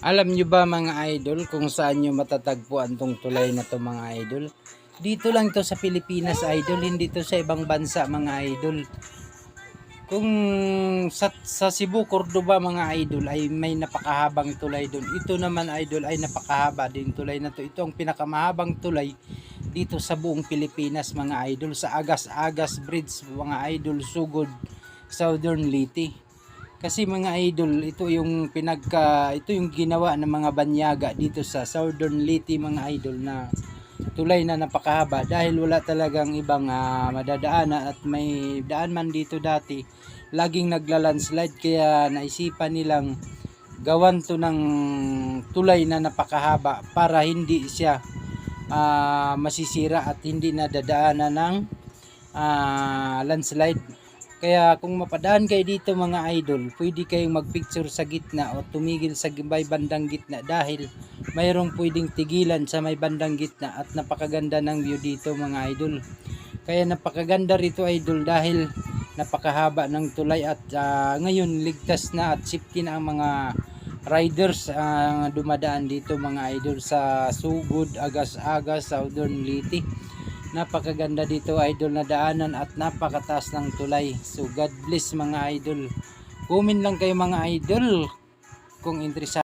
Alam nyo ba mga idol kung saan nyo matatagpuan tong tulay na to mga idol? Dito lang to sa Pilipinas idol, hindi to sa ibang bansa mga idol. Kung sa, sa Cebu, Cordoba mga idol ay may napakahabang tulay doon. Ito naman idol ay napakahaba din tulay na to. Ito ang pinakamahabang tulay dito sa buong Pilipinas mga idol. Sa Agas-Agas Bridge mga idol, Sugod, Southern Leyte. Kasi mga idol, ito yung pinagka ito yung ginawa ng mga banyaga dito sa Southern Leyte mga idol na tulay na napakahaba. Dahil wala talagang ibang ah, madadaanan at may daan man dito dati laging nagla-landslide. Kaya naisipan nilang gawan to ng tulay na napakahaba para hindi siya ah, masisira at hindi nadadaanan ng ah, landslide kaya kung mapadaan kayo dito mga idol, pwede kayong magpicture sa gitna o tumigil sa may bandang gitna dahil mayroong pwedeng tigilan sa may bandang gitna at napakaganda ng view dito mga idol. Kaya napakaganda rito idol dahil napakahaba ng tulay at ah, ngayon ligtas na at safety na ang mga riders ang dumadaan dito mga idol sa Sugod, Agas-Agas, Southern Leyte napakaganda dito idol na daanan at napakataas ng tulay. So God bless mga idol. Comment lang kayo mga idol kung interesado